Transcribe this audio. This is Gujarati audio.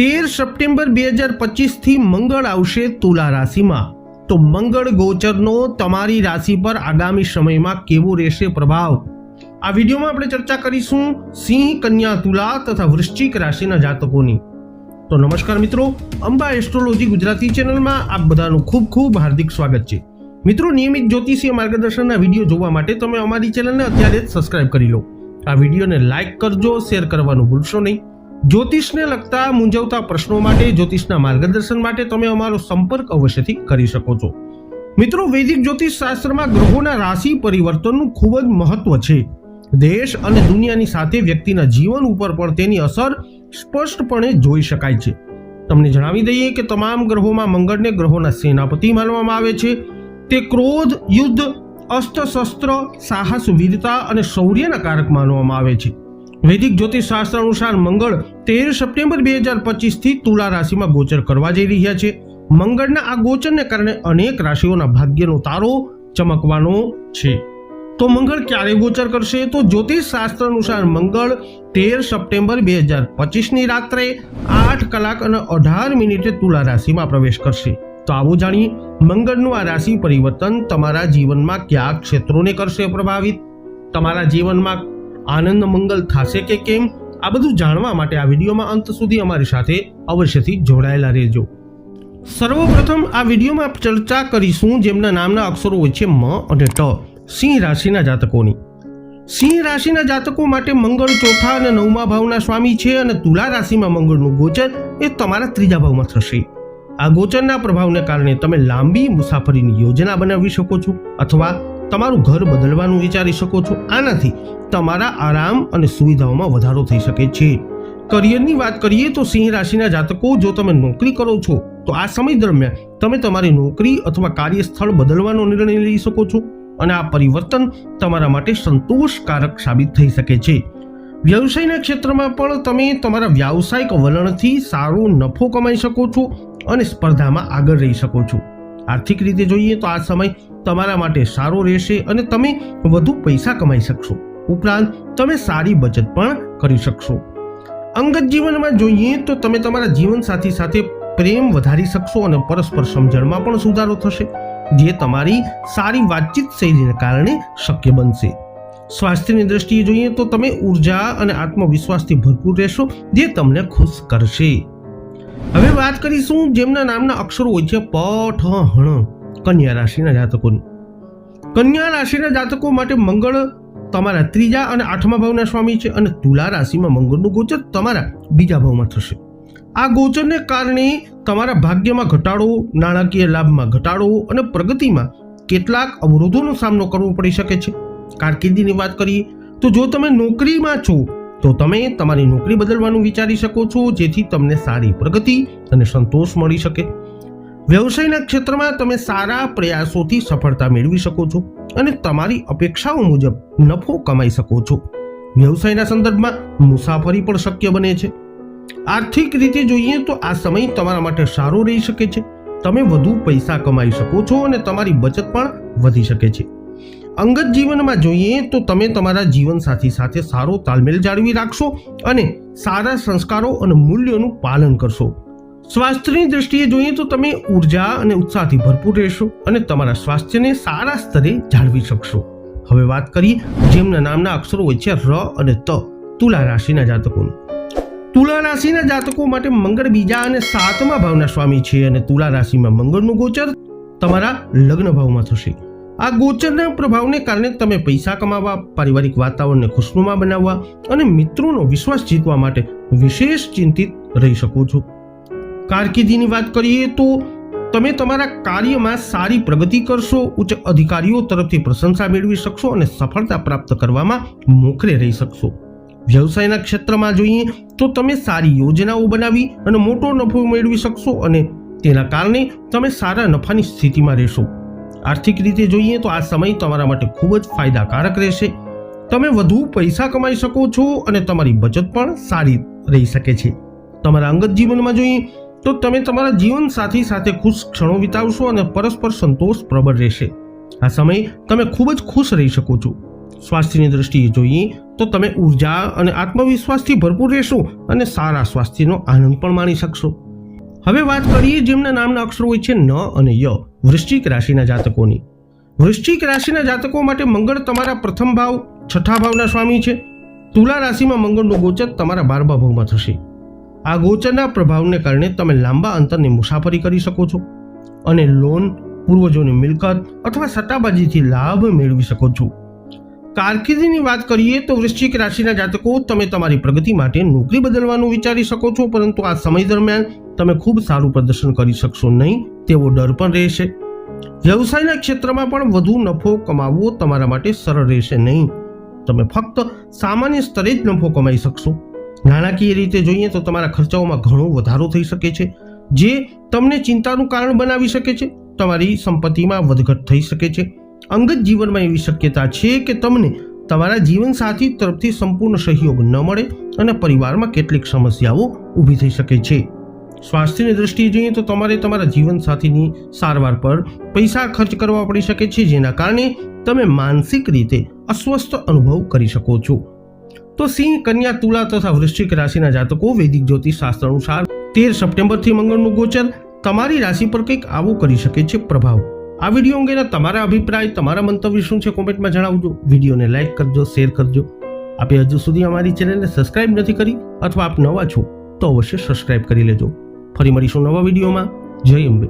તેર સપ્ટેમ્બર બે હજાર પચીસથી મંગળ આવશે તુલા રાશિમાં. તો મંગળ ગોચરનો તમારી રાશિ પર આગામી સમયમાં કેવો રહેશે પ્રભાવ? આ વિડીયોમાં આપણે ચર્ચા કરીશું સિંહ, કન્યા, તુલા તથા વૃશ્ચિક રાશિના જાતકોની. તો નમસ્કાર મિત્રો, અંબા એસ્ટ્રોલોજી ગુજરાતી ચેનલમાં આપ બધાનું ખૂબ ખૂબ હાર્દિક સ્વાગત છે. મિત્રો, નિયમિત જ્યોતિષીય માર્ગદર્શનના વીડિયો જોવા માટે તમે અમારી ચેનલને અત્યારે જ સબસ્ક્રાઇબ કરી લો. આ વિડીયોને લાઇક કરજો, શેર કરવાનું ભૂલશો નહીં. જ્યોતિષને લગતા મૂંઝવતા પ્રશ્નો માટે, જ્યોતિષના માર્ગદર્શન માટે તમે અમારો સંપર્ક અવશ્યથી કરી શકો છો. મિત્રો, વૈદિક જ્યોતિષ શાસ્ત્રમાં ગ્રહોના રાશિ પરિવર્તનનું ખૂબ જ મહત્વ છે. દેશ અને દુનિયાની સાથે વ્યક્તિના જીવન ઉપર પણ તેની અસર સ્પષ્ટપણે જોઈ શકાય છે. તમને જણાવી દઈએ કે તમામ ગ્રહોમાં મંગળને ગ્રહોના સેનાપતિ માનવામાં આવે છે. તે ક્રોધ, યુદ્ધ અસ્ત્ર શસ્ત્ર સાહસ, વીરતા અને શૌર્યના કારક માનવામાં આવે છે. વૈદિક જ્યોતિષ શાસ્ત્ર અનુસાર મંગળ તેર સપ્ટેમ્બર બે હજાર પચીસથી તુલા રાશિમાં ગોચર કરવા જઈ રહ્યા છે. મંગળના આ ગોચરને કારણે અનેક રાશિઓના ભાગ્યનો તારો ચમકવાનો છે. તો મંગળ ક્યારે ગોચર કરશે? તો જ્યોતિષ શાસ્ત્ર અનુસાર મંગળ તેર સપ્ટેમ્બર બે હજાર પચીસની રાત્રે આઠ કલાક અને અઢાર મિનિટે તુલા રાશિમાં પ્રવેશ કરશે. તો આવો જાણીએ, મંગળનું આ રાશિ પરિવર્તન તમારા જીવનમાં કયા ક્ષેત્રોને કરશે પ્રભાવિત? તમારા જીવનમાં આનંદ, મંગલ થશે કે કેમ? આ બધું જાણવા માટે આ વિડીયોમાં અંત સુધી અમારી સાથે અવશ્યથી જોડાયેલા રહેજો. સર્વપ્રથમ આ વિડીયોમાં ચર્ચા કરીશું જેમના નામના અક્ષરો હોય છે મ અને ટ, સિંહ રાશિના જાતકોની. સિંહ રાશિના જાતકો માટે મંગળ ચોથા અને નવમા ભાવના સ્વામી છે અને તુલા રાશિમાં મંગળનું ગોચર એ તમારા ત્રીજા ભાવમાં થશે. આ ગોચરના પ્રભાવને કારણે તમે લાંબી મુસાફરીની યોજના બનાવી શકો છો અથવા તમારું ઘર બદલવાનું વિચારી શકો છો. આનાથી તમારા આરામ અને સુવિધાઓમાં વધારો થઈ શકે છે. કરિયરની વાત કરીએ તો સિંહ રાશિના જાતકો, જો તમે નોકરી કરો છો, તો આ સમય દરમિયાન તમે તમારી નોકરી અથવા કાર્યસ્થળ બદલવાનો નિર્ણય લઈ શકો છો અને આ પરિવર્તન તમારા માટે સંતોષકારક સાબિત થઈ શકે છે. વ્યવસાયના ક્ષેત્રમાં પણ તમે તમારા વ્યાવસાયિક વલણથી સારો નફો કમાઈ શકો છો અને સ્પર્ધામાં આગળ રહી શકો છો. આર્થિક રીતે જોઈએ તો આ સમય તમારા માટે સારો રહેશે અને તમે વધુ પૈસા કમાઈ શકશો. ઉપરાંત, તમે સારી બચત પણ કરી શકશો. અંગત જીવનમાં જોઈએ તો તમે તમારા જીવનસાથી સાથે પ્રેમ વધારી શકશો અને પરસ્પર સમજણમાં પણ સુધારો થશે, જે તમારી સારી વાતચીત શૈલીને કારણે શક્ય બનશે. સ્વાસ્થ્યની દ્રષ્ટિએ જોઈએ તો તમે ઊર્જા અને આત્મવિશ્વાસથી ભરપૂર રહેશો, જે તમને ખુશ કરશે. હવે વાત કરીશું જેમના નામના અક્ષરો હોય છે પ, ઠ, હણ, કન્યા રાશિના જાતકોની. કન્યા રાશિના જાતકો માટે મંગળ તમારા ત્રીજા અને આઠમા ભાવના સ્વામી છે અને તુલા રાશિમાં મંગળનું ગોચર તમારા બીજા ભાવમાં થશે. આ ગોચરને કારણે તમારા ભાગ્યમાં ઘટાડો, નાણાકીય લાભમાં ઘટાડો અને પ્રગતિમાં કેટલાક અવરોધોનો સામનો કરવો પડી શકે છે. કારકિર્દીની વાત કરીએ તો જો તમે નોકરીમાં છો તો તમે તમારી નોકરી બદલવાનું વિચારી શકો છો, જેથી તમને સારી પ્રગતિ અને સંતોષ મળી શકે. વ્યવસાયના ક્ષેત્રમાં તમે સારા પ્રયાસોથી સફળતા મેળવી શકો છો અને તમારી અપેક્ષાઓ મુજબ નફો કમાઈ શકો છો. વ્યવસાયના સંદર્ભમાં મુસાફરી પણ શક્ય બને છે. આર્થિક રીતે જોઈએ તો આ સમય તમારા માટે સારો રહી શકે છે. તમે વધુ પૈસા કમાઈ શકો છો અને તમારી બચત પણ વધી શકે છે. અંગત જીવનમાં જોઈએ તો તમે તમારા જીવનસાથી સાથે સારો તાલમેલ જાળવી રાખશો અને સારા સંસ્કારો અને મૂલ્યોનું પાલન કરશો. સ્વાસ્થ્યની દ્રષ્ટિએ જોઈએ તો તમે ઊર્જા અને ઉત્સાહથી ભરપૂર રહેશો અને તમારા સ્વાસ્થ્યને સારા સ્તરે જાળવી શકશો. હવે વાત કરીએ જેમના નામના અક્ષરો હોય છે ર અને ત, તુલા રાશિના જાતકોનું. તુલા રાશિના જાતકો માટે મંગળ બીજા અને સાતમા ભાવના સ્વામી છે અને તુલા રાશિમાં મંગળનું ગોચર તમારા લગ્ન ભાવમાં થશે. આ ગોચરના પ્રભાવને કારણે તમે પૈસા કમાવા, પારિવારિક વાતાવરણને ખુશનુમા બનાવવા અને મિત્રોનો વિશ્વાસ જીતવા માટે વિશેષ ચિંતિત રહી શકો છો. કારકિર્દીની વાત કરીએ તો તમે તમારા કાર્યમાં સારી પ્રગતિ કરશો, ઉચ્ચ અધિકારીઓ તરફથી પ્રશંસા મેળવી શકશો અને સફળતા પ્રાપ્ત કરવામાં મોખરે રહી શકશો. વ્યવસાયના ક્ષેત્રમાં જોઈએ તો તમે સારી યોજનાઓ બનાવી અને મોટો નફો મેળવી શકશો અને તેના કારણે તમે સારા નફાની સ્થિતિમાં રહેશો. આર્થિક રીતે જોઈએ તો આ સમય તમારા માટે ખૂબ જ ફાયદાકારક રહેશે. તમે વધુ પૈસા કમાઈ શકો છો અને તમારી બચત પણ સારી રહી શકે છે. તમારા અંગત જીવનમાં જોઈએ તો તમે તમારા જીવન સાથી સાથે ખુશ ક્ષણો વિતાવશો અને પરસ્પર સંતોષ પ્રબળ રહેશે. આ સમય તમે ખૂબ જ ખુશ રહી શકો છો. સ્વાસ્થ્યની દ્રષ્ટિએ જોઈએ તો તમે ઊર્જા અને આત્મવિશ્વાસથી ભરપૂર રહેશો અને સારા સ્વાસ્થ્યનો આનંદ પણ માણી શકશો. હવે વાત કરીએ જેમના નામના અક્ષરો હોય છે ન અને ય. વૃશ્ચિક રાશિના જાતકોની. વૃશ્ચિક રાશિના જાતકો માટે મંગળ તમારા પ્રથમ ભાવ, છઠ્ઠા ભાવના સ્વામી છે. તુલા રાશિમાં મંગળનું ગોચર તમારા બારમા ભાવમાં થશે. આ ગોચરના પ્રભાવને કારણે તમે લાંબા અંતરની મુસાફરી કરી શકો છો અને લોન, પૂર્વજોની મિલકત અથવા સટ્ટાબાજીથી લાભ મેળવી શકો છો. કારકિર્દીની વાત કરીએ તો વૃશ્ચિક રાશિના જાતકો તમે તમારી પ્રગતિ માટે નોકરી બદલવાનું વિચારી શકો છો, પરંતુ આ સમય દરમિયાન તમે ખૂબ સારું પ્રદર્શન કરી શકશો નહીં, તેવો ડર પણ રહેશે. વ્યવસાયના ક્ષેત્રમાં પણ વધુ નફો કમાવવો તમારા માટે સરળ રહેશે નહીં. તમે ફક્ત સામાન્ય સ્તરે જ નફો કમાઈ શકશો. નાણાકીય રીતે જોઈએ તો તમારા ખર્ચાઓમાં ઘણો વધારો થઈ શકે છે, જે તમને ચિંતાનું કારણ બનાવી શકે છે. તમારી સંપત્તિમાં વધઘટ થઈ શકે છે. અંગત જીવનમાં એવી શક્યતા છે કે તમને તમારા જીવનસાથી તરફથી સંપૂર્ણ સહયોગ ન મળે અને પરિવારમાં કેટલીક સમસ્યાઓ ઊભી થઈ શકે છે. સ્વાસ્થ્યની દ્રષ્ટિએ જોઈએ તો તમારે તમારા જીવનસાથીની સારવાર પર પૈસા ખર્ચ કરવા પડી શકે છે, જેના કારણે તમે માનસિક રીતે અસ્વસ્થ અનુભવ કરી શકો છો. તો સિંહ, કન્યા, તુલા તથા વૃશ્ચિક રાશિના જાતકો વૈદિક જ્યોતિષ શાસ્ત્ર અનુસાર તેર સપ્ટેમ્બરથી મંગળનું ગોચર તમારી રાશિ પર કંઈક આવું કરી શકે છે, પ્રભાવ. આ વીડિયો અંગેના તમારા અભિપ્રાય, તમારા મંતવ્ય શું છે કોમેન્ટમાં જણાવજો. વિડીયોને લાઇક કરજો, શેર કરજો. આપે હજુ સુધી અમારી ચેનલને સબસ્ક્રાઇબ નથી કરી અથવા આપ નવા છો, તો અવશ્ય સબસ્ક્રાઇબ કરી લેજો. ફરી મળીશું નવા વિડીયોમાં. જય અંબે.